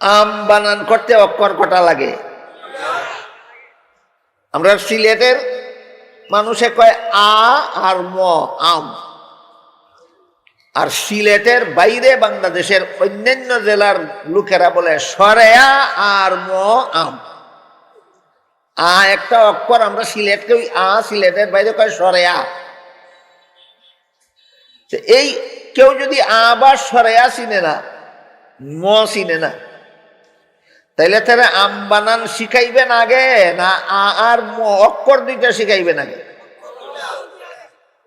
আম বানান করতে অক্ষর কটা লাগে? আমরা সিলেটের মানুষে কয় আ আর ম, আম। আর সিলেটের বাইরে বাংলাদেশের অন্যান্য জেলার লোকেরা বলে সরেয়া আর ম, আম। আ একটা অক্ষর আমরা সিলেটকে ওই আ সিলেটের বাইরে কয় সরেয়া। এই কেউ যদি আ বা সরেয়া চিনে না, ম চিনে না তাইলে তারা আম বানান শিখাইবেন আগে, না আর অক্ষর দুইটা শিখাইবেন আগে?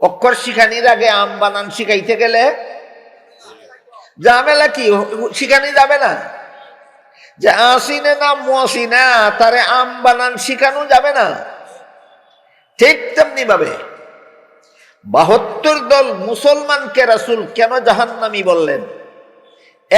অক্ষর শিখানির আগে আম বানান শিখাইতে গেলে? ঝামেলা কি? শিখানি যাবে না? যে আসিনে না মসিনা তারে আম বানান শিখানো যাবে না? ঠিক তেমনি ভাবে বাহাত্তর দল মুসলমানকে রাসুল কেন জাহান্নামি বললেন?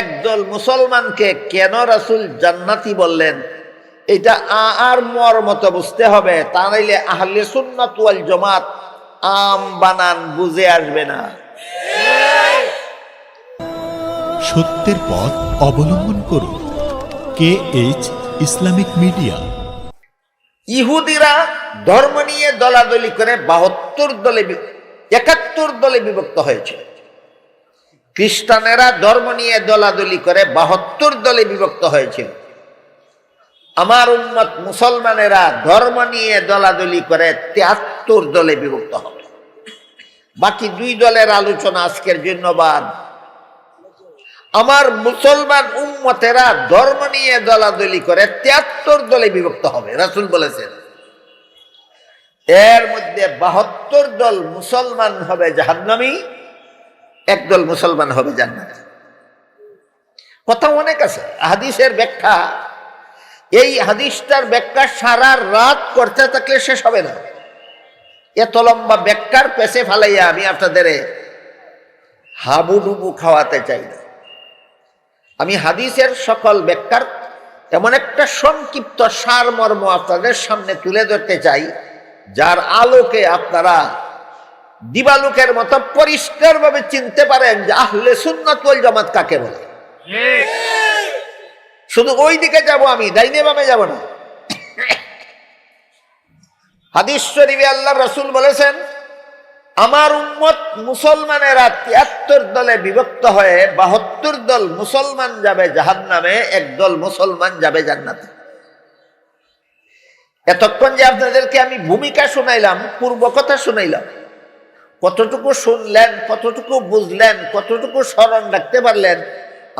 একদল মুসলমানকে কেন রাসুল জান্নাতি বললেন? এটা আ আর মর মতো বুঝতে হবে তা নাইলে আহলে সুন্নাত ওয়াল জমাত আম বানান বুঝে আসবে না। সত্যের পথ অবলম্বন করুন। K H Islamic media. ইহুদিরা ধর্ম নিয়ে দলাদলি করে বাহাত্তর দলে একাত্তর দলে বিভক্ত হয়েছে। খ্রিস্টানেরা ধর্ম নিয়ে দলাদলি করে বাহাত্তর দলে বিভক্ত হয়েছিল। আমার উন্মত মুসলমানেরা ধর্ম নিয়ে দলাদলি করে তিয়াত্তর দলে বিভক্ত হবে বাকি দুই দলের আলোচনা আজকের জন্য বাদ। আমার মুসলমান উম্মতেরা ধর্ম নিয়ে দলাদলি করে তিয়াত্তর দলে বিভক্ত হবে, রাসুল বলেছেন। এর মধ্যে বাহাত্তর দল মুসলমান হবে জাহান্নামী একদল মুসলমান হবে জান্নাত। কথা অনেক আছে, হাদিসের ব্যাখ্যা। এই হাদিসটার ব্যাখ্যা সারা রাত করতে থাকলে শেষ হবে না। এত লম্বা ব্যাখ্যার পেছে ফালাইয়া আমি আপনাদের হাবুডুবু খাওয়াতে চাই না। আমি হাদিসের সকল ব্যাখ্যার এমন একটা সংক্ষিপ্ত সারমর্ম আপনাদের সামনে তুলে ধরতে চাই, যার আলোকে আপনারা দিবালুকের মতো পরিষ্কার ভাবে চিনতে পারেন যে আহলে সুন্নাত ওয়াল জামাত কাকে বলে। শুধু ওই দিকে যাব আমি, ডাইনে বামে যাব না। হাদিস শরীফে আল্লাহ রসুল বলেছেন, আমার উম্মত মুসলমানেরা তিয়াত্তর দলে বিভক্ত হয়ে বাহাত্তর দল মুসলমান যাবে জাহান নামে এক দল মুসলমান যাবে জান্নাতে। এতক্ষণ যে আপনাদেরকে আমি ভূমিকা শুনাইলাম, পূর্ব কথা শুনাইলাম কতটুকু শুনলেন, কতটুকু বুঝলেন, কতটুকু স্মরণ রাখতে পারলেন,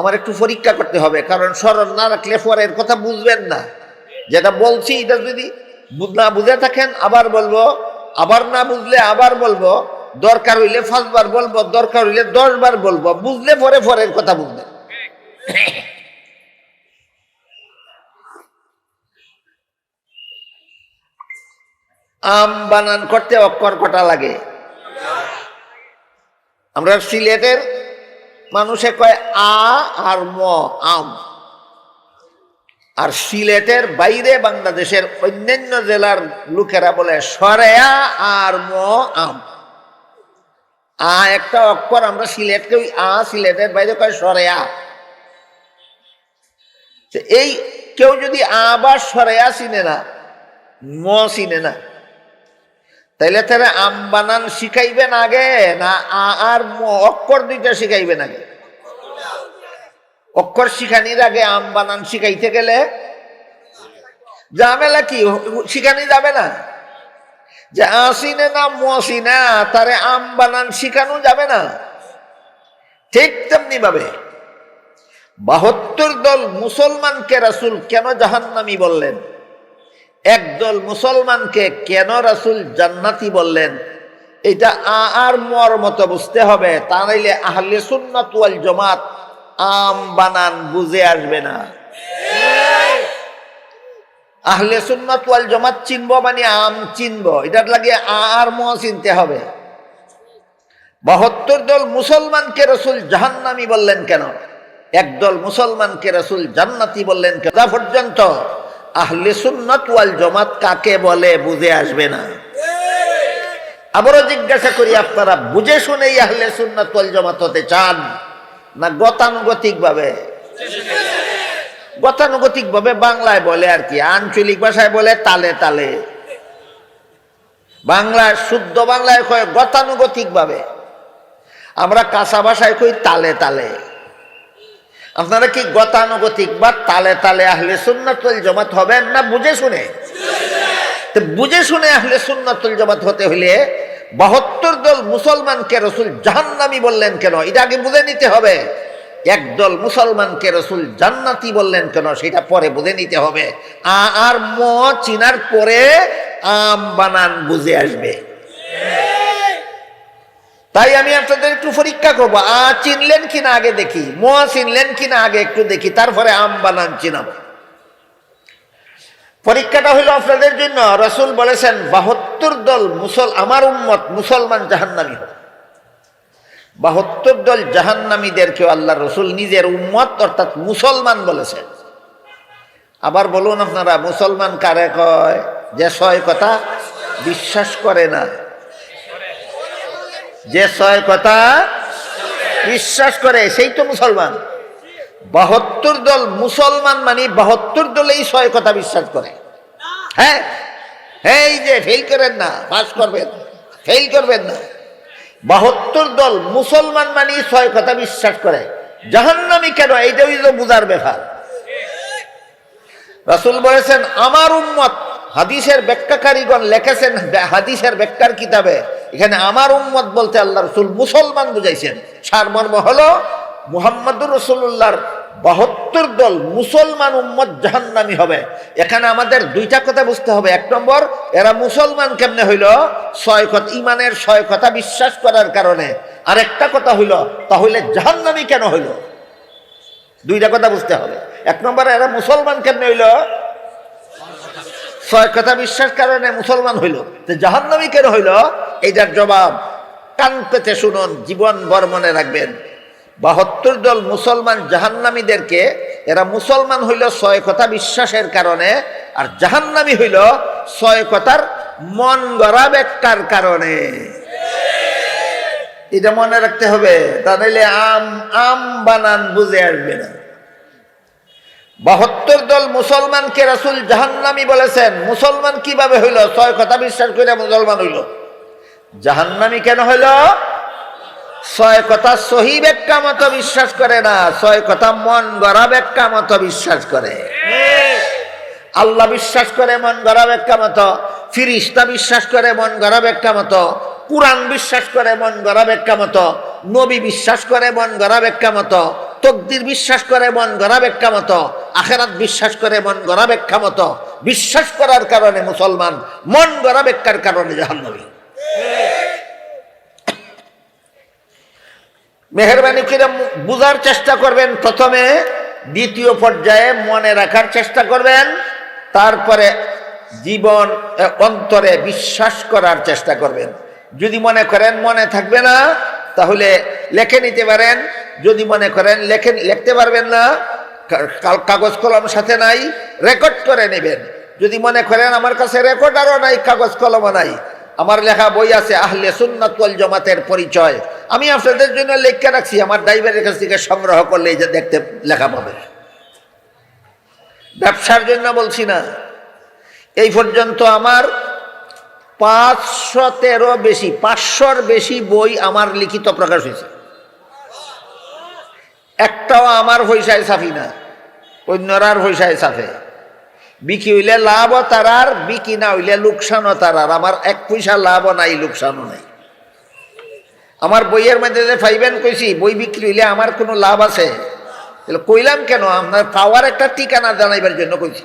আমার একটু পরীক্ষা করতে হবে, কারণ স্মরণ না রাখলে পরের কথা বুঝবেন না। যেটা বলছি, এটা যদি না বুঝে থাকেন, আবার বলব, আবার না বুঝলে আবার বলব, দরকার হইলে পাঁচবার বলব, দরকার হইলে দশবার বলব, বুঝলে পরে পরের কথা বুঝবেন। আম বানান করতে অক্ষর কটা লাগে? আমরা সিলেটের মানুষে কয় আ আর ম, আম। আর সিলেটের বাইরে বাংলাদেশের অন্যান্য জেলার লোকেরা বলে সরেয়া আর ম, আম। আ একটা অক্ষর আমরা সিলেটকে ওই আ সিলেটের বাইরে কয় সরেয়া। এই কেউ যদি আ বা সরেয়া চিনে না, ম চিনে না তাইলে তাহলে আম বানান শিখাইবেন আগে, না আর অক্ষর দুইটা শিখাইবেন আগে? অক্ষর শিখানির আগে আম বানান শিখাইতে গেলে? ঝামেলা কি? শিখানি যাবে না? যে আসিনে না মসিনা, তারে আম বানান শিখানো যাবে না? ঠিক তেমনি ভাবে বাহাত্তর দল মুসলমানকে রাসুল কেন জাহান্নামি বললেন? একদল মুসলমানকে কেন রাসুল জান্নাতি বললেন? এটা আর মর মতো বুঝতে হবে। তা নাইলে আহলে সুন্নাত ওয়াল জমাত আম বানান বুঝে আসবে না। আহলে সুন্নাত ওয়াল জমাত চিনবো মানে আম চিনবো। এটার লাগে আর ম চিনতে হবে। বাহাত্তর দল মুসলমানকে রসুল জাহান্নামি বললেন কেন? একদল মুসলমানকে রসুল জান্নাতি বললেন কেন? পর্যন্ত আহলে সুন্নাত ওয়াল জমাত কাকে বলে বুঝে আসবে না। আবারও জিজ্ঞাসা করি, আপনারা বুঝে শুনেই আহলে সুন্নাত ওয়াল জমাত হতে চান না গতানুগতিক ভাবে গতানুগতিক ভাবে বাংলায় বলে আর কি, আঞ্চলিক ভাষায় বলে তালে তালে। বাংলায় শুদ্ধ বাংলায় কয় গতানুগতিক ভাবে আমরা কাঁচা ভাষায় কই তালে তালে। আপনারা কি গতানুগতিক বা তালে তালে আহলে সুন্নাতুল জামাত হবেন না বুঝে শুনে? তো বুঝে শুনে আহলে সুন্নাতুল জামাত হতে হলে বাহাত্তর দল মুসলমানকে রসুল জাহান্নামি বললেন কেন? এটা আগে বুঝে নিতে হবে। একদল মুসলমানকে রসুল জান্নাতি বললেন কেন? সেটা পরে বুঝে নিতে হবে। আর ম চিনার পরে আম বানান বুঝে আসবে। তাই আমি আপনাদের একটু পরীক্ষা করব। আ চিনলেন কিনা আগে দেখি, ম চিনলেন কিনা আগে একটু দেখি, তারপরে আম বানান চিনাবো। পরীক্ষাটা হইল আপনাদের জন্য। রসুল বলেছেন, বাহাত্তর দল মুসল, আমার উম্মত মুসলমান জাহান্নামি হবে। বাহাত্তর দল জাহান্নামীদেরকেও আল্লাহ রসুল নিজের উম্মত, অর্থাৎ মুসলমান বলেছেন। আবার বলুন আপনারা, মুসলমান কারে কয়? যে ছয় কথা বিশ্বাস করে না। যে ছয় কথা বিশ্বাস করে, সেই তো মুসলমান। বাহাত্তর দল মুসলমান মানে বাহাত্তর দলেই ছয় কথা বিশ্বাস করে। হ্যাঁ? এই যে ফেল করেন না পাস করবেন ফেল করবেন না। বাহাত্তর দল মুসলমান মানে ছয় কথা বিশ্বাস করে। জাহান্নামি কেন? এইটাই তো বুঝার ব্যাপার। রাসুল বলেছেন, আমার উম্মত হাদিসের ব্যাখ্যাকারীগণ লেখেছেন, হাদিসের ব্যাখ্যার কিতাবে। এখানে আমার উম্মত বলতে আল্লাহ রসুল মুসলমান বুঝাইছেন। সারমর্ম হলো মুহাম্মদুর রসুল্লাহর বাহাত্তর দল মুসলমান উম্মত জাহান্নামি হবে। এখানে আমাদের দুইটা কথা বুঝতে হবে। এক নম্বর, এরা মুসলমান কেমনে হইল? ছয় কথা, ইমানের ছয় কথা বিশ্বাস করার কারণে। আর একটা কথা হইল, তাহলে জাহান্নামি কেন হইল? দুইটা কথা বুঝতে হবে। এক নম্বর, এরা মুসলমান কেমনে হইল? ছয় কথা বিশ্বাস কারণে মুসলমান হইল। তো জাহান্নামি কেন হইল? এইটার জবাব কান পেতে শুনুন, জীবন বর মনে রাখবেন। বাহাত্তর দল মুসলমান জাহান্নামীদেরকে, এরা মুসলমান হইল ছয় কথা বিশ্বাসের কারণে, আর জাহান্নামী হইল ছয় কথার মন গড়া ব্যাখ্যার কারণে। এটা মনে রাখতে হবে, তা নাইলে আম আম বানান বুঝে আসবে না। বাহাত্তর দল মুসলমানকে রাসুল জাহান্নামি বলেছেন। মুসলমান কীভাবে হইল? ছয় কথা বিশ্বাস করে মুসলমান হইল। জাহান্নামি কেন হইল? ছয় কথা সহি ব্যাখ্যা মতো বিশ্বাস করে না। ছয় কথা মন গড়া ব্যাখ্যা মতো বিশ্বাস করে। আল্লাহ বিশ্বাস করে মন গড়া ব্যাখ্যা মতো। ফিরিস্তা বিশ্বাস করে মন গড়া ব্যাখ্যা মতো। কোরআন বিশ্বাস করে মন গড়া ব্যাখ্যা মতো। নবী বিশ্বাস করে মন গড়া ব্যাখ্যা মতো। তকদির বিশ্বাস করে মন গড়া ব্যাখ্যা মতো। আখেরাত বিশ্বাস করে মন গড়া ব্যাখ্যা মতো। বিশ্বাস করার কারণে মুসলমান মন গড়া ব্যাখ্যার কারণে জাহান্নবী মেহরবানি করে বুঝার চেষ্টা করবেন প্রথমে, দ্বিতীয় পর্যায়ে মনে রাখার চেষ্টা করবেন, তারপরে জীবন অন্তরে বিশ্বাস করার চেষ্টা করবেন। যদি মনে করেন মনে থাকবে না, তাহলে লেখে নিতে পারেন। যদি মনে করেন লেখে, লিখতে পারবেন না কাগজ কলম সাথে নাই রেকর্ড করে নেবেন। যদি মনে করেন আমার কাছে রেকর্ডারও নাই, কাগজ কলমও নাই। আমার লেখা বই আছে, আহলে সুন্নাত জমাতের পরিচয়। আমি আপনাদের জন্য লেখা রাখছি, আমার ড্রাইভারের কাছ থেকে সংগ্রহ করলে যে দেখতে লেখা পাবে ব্যবসার জন্য বলছি না। এই পর্যন্ত আমার পাঁচশো তেরো বেশি, পাঁচশোর বেশি বই আমার লিখিত প্রকাশ হয়েছে। একটাও আমার পয়সায় সাফি না, অন্যরার পয়সায় সাফে। বিকি হইলে লাভও তারার, বিকি না হইলে লোকসানও তারার। আমার এক পয়সা লাভও নাই, লোকসানও নাই। আমার বইয়ের মধ্যে যে ফাইবেন কইছি, বই বিক্রি হইলে আমার কোনো লাভ আছে? কইলাম কেন? আপনার পাওয়ার একটা ঠিকানা জানাইবার জন্য কইছি।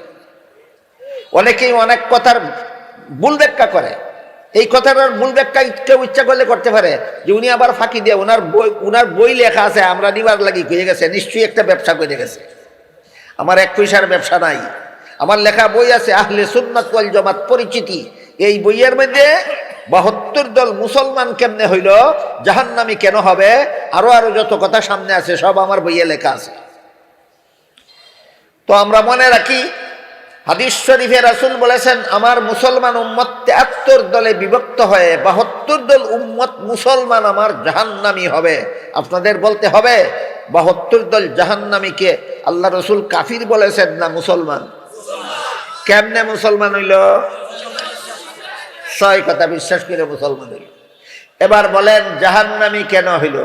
অনেকেই অনেক কথার ভুল ব্যাখ্যা করে। এই কথাটার ভুল ব্যাখ্যা কেউ ইচ্ছা করলে করতে পারে। যে উনি আবার ফাঁকি দিয়ে ওনার বই ওনার বই লেখা আছে, আমরা নিবার লাগি কয়ে গেছে, নিশ্চয়ই একটা ব্যবসা করে গেছে। আমার এক পয়সার ব্যবসা নাই। আমার লেখা বই আছে, আহলে সুন্নাত জামাত পরিচিতি। এই বইয়ের মধ্যে বাহাত্তর দল মুসলমান কেমনে হইল, জাহান্নামি কেন হবে, আরও আরও যত কথা সামনে আছে, সব আমার বইয়ে লেখা আছে। তো আমরা মনে রাখি, হাদিস শরীফে রাসুল বলেছেন, আমার মুসলমান উম্মত তেয়াত্তর দলে বিভক্ত হয়ে বাহাত্তর দল উম্মত মুসলমান আমার জাহান্নামি হবে। আপনাদের বলতে হবে, বাহাত্তর দল জাহান্নামীকে আল্লাহ রসুল কাফির বলেছেন না মুসলমান? কেমনে মুসলমান হইল? ছয় কথা বিশ্বাস করে মুসলমান হইল। এবার বলেন, জাহান্নামি কেন হইল?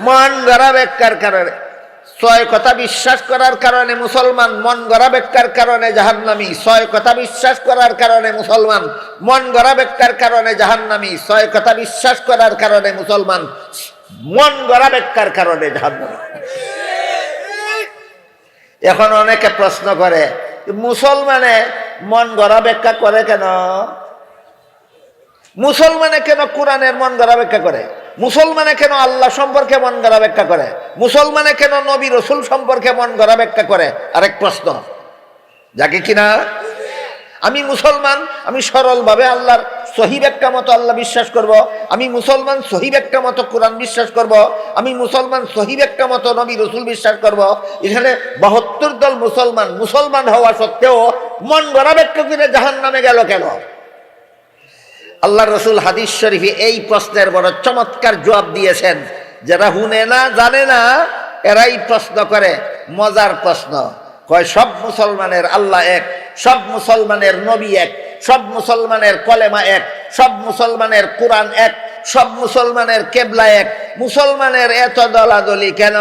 মন গড়া বেকার কারণে ছয় কথা বিশ্বাস করার কারণে মুসলমান মন গড়া বেকার কারণে জাহান্নামি। ছয় কথা বিশ্বাস করার কারণে মুসলমান মন গড়া বেকার কারণে জাহান্নামি। ছয় কথা বিশ্বাস করার কারণে মুসলমান মন গড়া বেকার কারণে জাহান্নামি। এখন অনেকে প্রশ্ন করে, মুসলমানে মন গড়া ব্যাখ্যা করে কেন? মুসলমানে কেন কোরআনের মন গড়া ব্যাখ্যা করে? মুসলমানে কেন আল্লাহ সম্পর্কে মন গড়া ব্যাখ্যা করে? মুসলমানে কেন নবী রসুল সম্পর্কে মন গড়া ব্যাখ্যা করে? আরেক প্রশ্ন। যাকে কিনা? আমি মুসলমান, আমি সরলভাবে আল্লাহর সহি ব্যাখ্যা মতো আল্লাহ বিশ্বাস করব। আমি মুসলমান, সহি ব্যাখ্যা মতো কোরআন বিশ্বাস করব। আমি মুসলমান, সহি ব্যাখ্যা মতো নবী রসুল বিশ্বাস করব। এখানে বাহাত্তর দল মুসলমান মুসলমান হওয়া সত্ত্বেও মন গড়া ব্যাখ্যা করে জাহান নামে গেল কেন? আল্লাহ রসুল হাদিস শরীফে এই প্রশ্নের বড় চমৎকার জবাব দিয়েছেন, যারা হুনে না, জানে না, এরাই প্রশ্ন করে, মজার প্রশ্ন। কয়, সব মুসলমানের আল্লাহ এক, সব মুসলমানের নবী এক, সব মুসলমানের কলেমা এক, সব মুসলমানের কোরআন এক, সব মুসলমানের কেবলা এক। মুসলমানের এত দলাদলি কেন?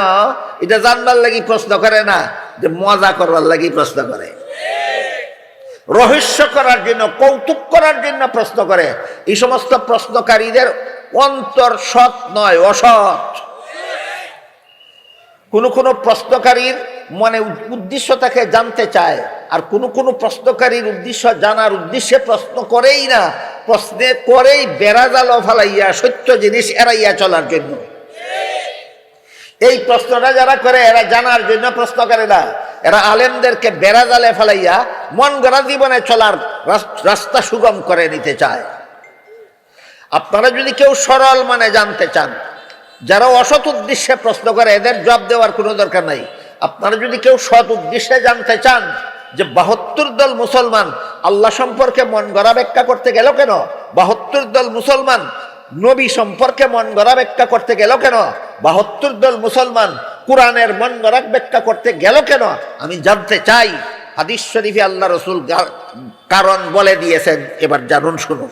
এটা জানবার লাগি প্রশ্ন করে না, যে মজা করবার লাগি প্রশ্ন করে। রহস্য করার জন্য, কৌতুক করার জন্য প্রশ্ন করে। এই সমস্ত প্রশ্নকারীদের অন্তর সৎ নয়, অসৎ। কোন কোন প্রশ্নকারীর মনে উদ্দেশ্য তাকে জানতে চায়, আর কোন কোন প্রশ্নকারীর উদ্দেশ্য, জানার উদ্দেশ্যে প্রশ্ন করেই না। প্রশ্নে করেই বেড়াজাল ফালাইয়া সত্য জিনিস এড়াইয়া চলার জন্য। এই প্রশ্নটা যারা করে, এরা জানার জন্য প্রশ্ন করে না। এরা আলেমদেরকে বেড়া জালে ফেলাইয়া মন গড়া জীবনে চলার রাস্তা সুগম করে নিতে চায়। আপনারা যদি কেউ সরল মানে জানতে চান, যারা অসৎ উদ্দেশ্যে প্রশ্ন করে, এদের জবাব দেওয়ার কোনো দরকার নাই। আপনারা যদি কেউ সৎ উদ্দেশ্যে জানতে চান যে বাহাত্তর দল মুসলমান, আল্লাহ সম্পর্কে মন গড়া ব্যাখ্যা করতে গেল কেন? বাহাত্তর দল মুসলমান, নবী সম্পর্কে মন গড়া ব্যাখ্যা করতে গেল কেন? বাহাত্তর দল মুসলমান কোরআনের মন গড়া ব্যাখ্যা করতে গেল কেন? আমি জানতে চাই। হাদিস শরীফে আল্লাহ রসুল কারণ বলে দিয়েছেন। এবার জানুন, শুনুন।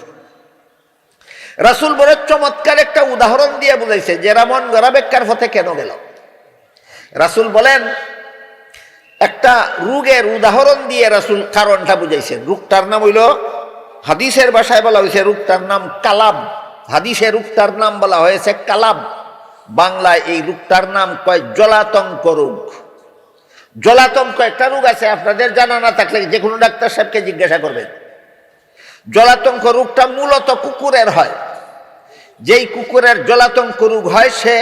রাসুল বড় চমৎকার একটা উদাহরণ দিয়ে বুঝাইছে যে মন গড়া ব্যাখ্যার পথে কেন গেল? রাসুল বলেন, একটা রোগের উদাহরণ দিয়ে রাসুল কারণটা বুঝাইছেন। রোগটার নাম হইল, হাদিসের ভাষায় বলা হয়েছে রোগটার নাম কালাম। হাদিসে রোগটার নাম বলা হয়েছে কালাম। বাংলায় এই রোগটার নাম কয় জলাতঙ্ক রোগ। জলাতঙ্ক একটা রোগ আছে, আপনাদের জানা না থাকলে যে কোনো ডাক্তার সাহেবকে জিজ্ঞাসা করবেন। জলাতঙ্ক রোগটা মূলত কুকুরের হয়। যেই কুকুরের জলাতঙ্ক রোগ হয়, সে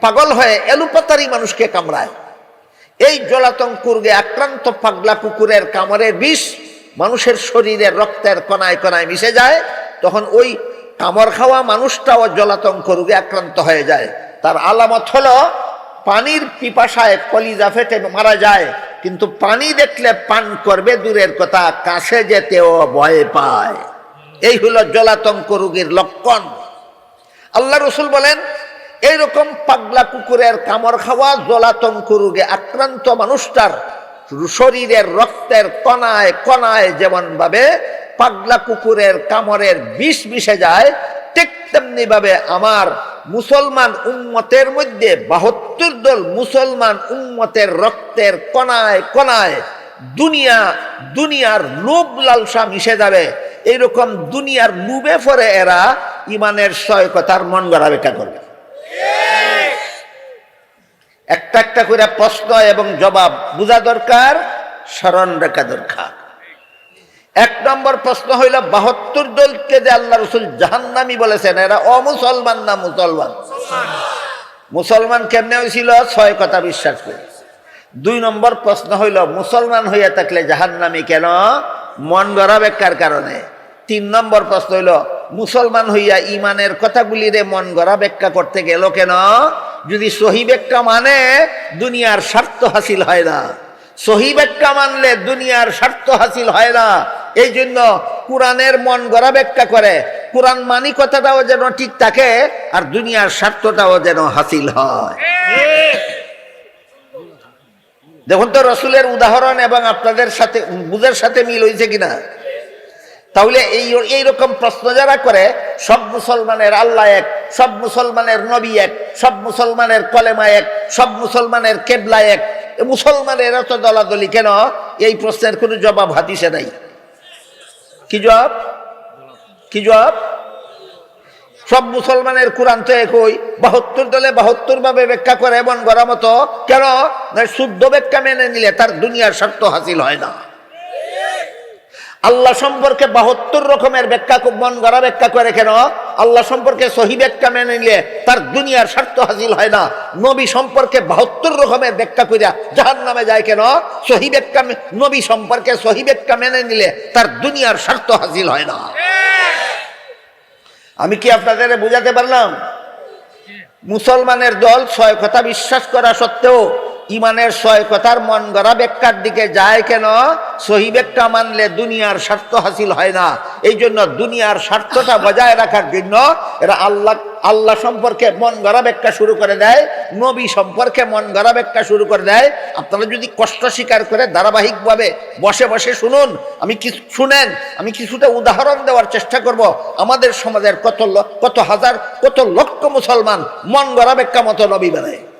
পাগল হয়ে এলুপাতারি মানুষকে কামড়ায়। এই জলাতঙ্ক রোগে আক্রান্ত পাগলা কুকুরের কামড়ের বিষ মানুষের শরীরে রক্তের কণায় কণায় মিশে যায়, তখন ওই কামড় খাওয়া মানুষটাও জলাতঙ্ক রোগে আক্রান্ত হয়ে যায়। তার আলামত হলো, পানির পিপাসায় কলিজা ফেটে মারা যায়, কিন্তু পানি দেখলে পান করবে দূরের কথা, কাছে যেতেও ভয় পায়। এই হলো জলাতঙ্ক রোগীর লক্ষণ। আল্লাহ রসুল বলেন, এইরকম পাগলা কুকুরের কামড় খাওয়া জলাতঙ্ক রোগে আক্রান্ত মানুষটার শরীরের রক্তের কণায় কণায় যেমন ভাবে পাগলা কুকুরের কামড়ের বিষ মিশে যায়, ঠিক তেমনি ভাবে আমার মুসলমান উম্মতের মধ্যে বাহাত্তর দল মুসলমান উম্মতের রক্তের কণায় কণায় দুনিয়া, দুনিয়ার লোভ লালসা মিশে যাবে। এইরকম দুনিয়ার লুবে ফরে এরা ইমানের ছয় কথার মন গড়া বেকা করবে। একটা একটা করে প্রশ্ন এবং জবাব বোঝা দরকার, স্মরণ রাখা দরকার। এক নম্বর প্রশ্ন হইল, বাহাত্তর দলকে যে আল্লাহ রসুল জাহান্নামি বলেছেন, এরা অমুসলমান না মুসলমান? মুসলমান কেমনে হয়েছিল ছয় কথা বিশ্বাস করে। দুই নম্বর প্রশ্ন হইল, মুসলমান হইয়া থাকলে জাহান্নামি কেন? মন গড়া বেকার কারণে। তিন নম্বর প্রশ্ন হইল, মুসলমান হইয়া ইমানের কথাগুলি রে মন গড়া ব্যাখ্যা করতে গেল কেন? যদি সহি ব্যাখ্যা মানে দুনিয়ার স্বার্থ হাসিল হয় না। সহি ব্যাখ্যা মানলে দুনিয়ার স্বার্থ হাসিল হয় না। এই জন্য কোরআনের মন গড়া ব্যাখ্যা করে। কোরআন মানিকতাটাও যেন ঠিক থাকে, আর দুনিয়ার স্বার্থটাও যেন হাসিল হয়। দেখুন তো, রসুলের উদাহরণ এবং আপনাদের সাথে বুঝের সাথে মিল হয়েছে কিনা? তাহলে এই, এইরকম প্রশ্ন যারা করে, সব মুসলমানের আল্লাহ এক, সব মুসলমানের নবী এক, সব মুসলমানের কলেমা এক, সব মুসলমানের কেবলা এক। মুসলমানের এত দলাদলি, কেন? এই প্রশ্নের কোনো জবাব হাতিসে নাই। কি জবাব? কি জবাব? সব মুসলমানের কোরআন তো একই। বাহাত্তর দলে বাহাত্তর ভাবে ব্যাখ্যা করে এমন করা মতো। কেন? শুদ্ধ ব্যাখ্যা মেনে নিলে তার দুনিয়ার স্বার্থ হাসিল হয় না। আল্লাহ সম্পর্কে বাহাত্তর রকমের ব্যাখ্যা, মন গড়া ব্যাখ্যা করে কেন? আল্লাহ সম্পর্কে সহি ব্যাখ্যা মেনে নিলে তার দুনিয়ার স্বার্থ হাসিল হয় না। নবী সম্পর্কে বাহাত্তর রকমের ব্যাখ্যা করিয়া যাহার নামে যায় কেন? সহি ব্যাখ্যা নবী সম্পর্কে সহি ব্যাখ্যা মেনে নিলে তার দুনিয়ার স্বার্থ হাসিল হয় না। আমি কি আপনাদের বুঝাতে পারলাম? মুসলমানের দল ছয় কথা বিশ্বাস করা সত্ত্বেও ইমানের ছয় কথার মন গড়া ব্যাখ্যার দিকে যায় কেন? সহি ব্যাখ্যা মানলে দুনিয়ার স্বার্থ হাসিল হয় না। এই জন্য দুনিয়ার স্বার্থটা বজায় রাখার জন্য এরা আল্লাহ আল্লাহ সম্পর্কে মন গড়া ব্যাখ্যা শুরু করে দেয়, নবী সম্পর্কে মন গড়া ব্যাখ্যা শুরু করে দেয়। আপনারা যদি কষ্ট স্বীকার করে ধারাবাহিকভাবে বসে বসে শুনুন, আমি কিছু, শুনেন, আমি কিছুটা উদাহরণ দেওয়ার চেষ্টা করব। আমাদের সমাজের কত কত হাজার, কত লক্ষ মুসলমান মন গড়া ব্যাখ্যা মতো নবী বানায়।